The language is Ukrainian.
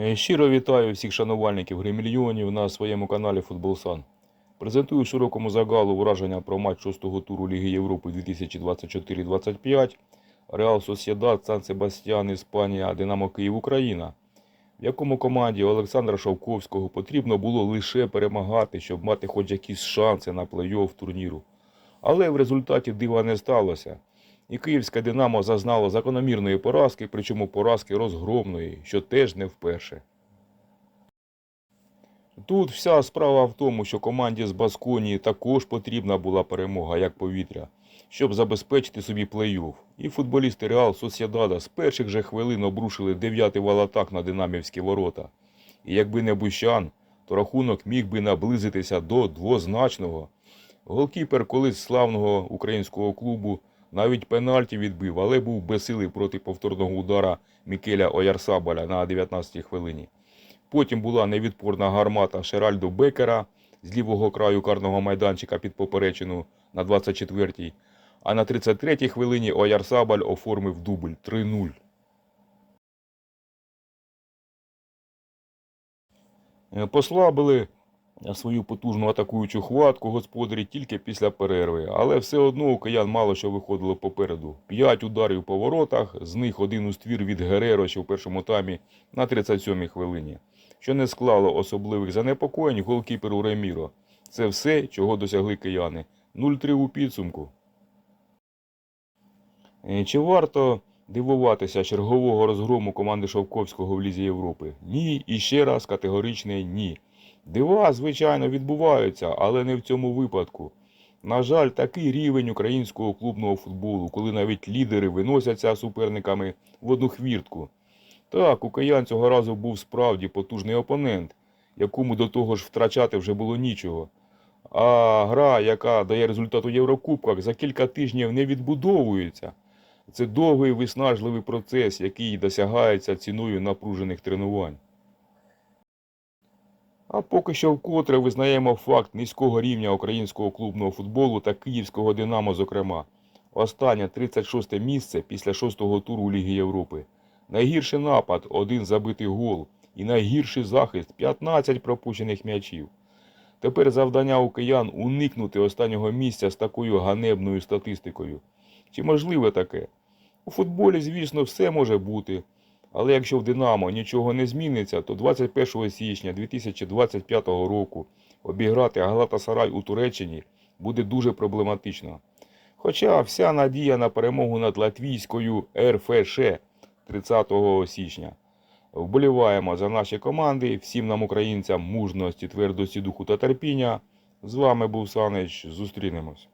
Е, Щиро вітаю всіх шанувальників гри мільйонів на своєму каналі Футболсан. Презентую широкому загалу враження про матч шостого туру Ліги Європи 2024-25 Реал Сосєдад, Сан Себастьян, Іспанія, Динамо Київ, Україна, в якому команді Олександра Шовковського потрібно було лише перемагати, щоб мати хоч якісь шанси на плей-офф турніру. Але в результаті дива не сталося. І київське Динамо зазнало закономірної поразки, причому поразки розгромної, що теж не вперше. Тут вся справа в тому, що команді з Басконії також потрібна була перемога, як повітря, щоб забезпечити собі плей-офф. І футболісти Реал Сосєдада з перших же хвилин обрушили дев'ятий вал атак на динамівські ворота. І якби не Бущан, то рахунок міг би наблизитися до двозначного. Голкіпер колись славного українського клубу навіть пенальті відбив, але був безсилий проти повторного удара Мікеля Оярсабаля на 19-й хвилині. Потім була невідпорна гармата Шеральдо Бекера з лівого краю карного майданчика під поперечину на 24-й, а на 33-й хвилині Оярсабаль оформив дубль 3-0. Е, Послабили свою потужну атакуючу хватку господарі тільки після перерви, але все одно у киян мало що виходило попереду. П'ять ударів по воротах, з них один у ствір від Гереро ще в першому таймі на 37-й хвилині, що не склало особливих занепокоєнь голкіперу Реміро. Це все, чого досягли кияни. 0-3 у підсумку. Е, Чи варто дивуватися чергового розгрому команди Шовковського в Лізі Європи? Ні, і ще раз категоричне ні. Дива, звичайно, відбуваються, але не в цьому випадку. На жаль, такий рівень українського клубного футболу, коли навіть лідери виносяться суперниками в одну хвіртку. Так, у киян цього разу був справді потужний опонент, якому до того ж втрачати вже було нічого. А гра, яка дає результат у Єврокубках, за кілька тижнів не відбудовується. Це довгий виснажливий процес, який досягається ціною напружених тренувань. А поки що вкотре визнаємо факт низького рівня українського клубного футболу та київського Динамо, зокрема. Останнє 36 місце після шостого туру Ліги Європи. Найгірший напад один забитий гол і найгірший захист 15 пропущених м'ячів. Тепер завдання у киян уникнути останнього місця з такою ганебною статистикою. Чи можливе таке? У футболі, звісно, все може бути. Але якщо в Динамо нічого не зміниться, то 21 січня 2025 року обіграти Галатасарай у Туреччині буде дуже проблематично. Хоча вся надія на перемогу над латвійською РФШ 30 січня. Вболіваємо за наші команди, всім нам, українцям, мужності, твердості духу та терпіння. З вами був Санич. Зустрінемось.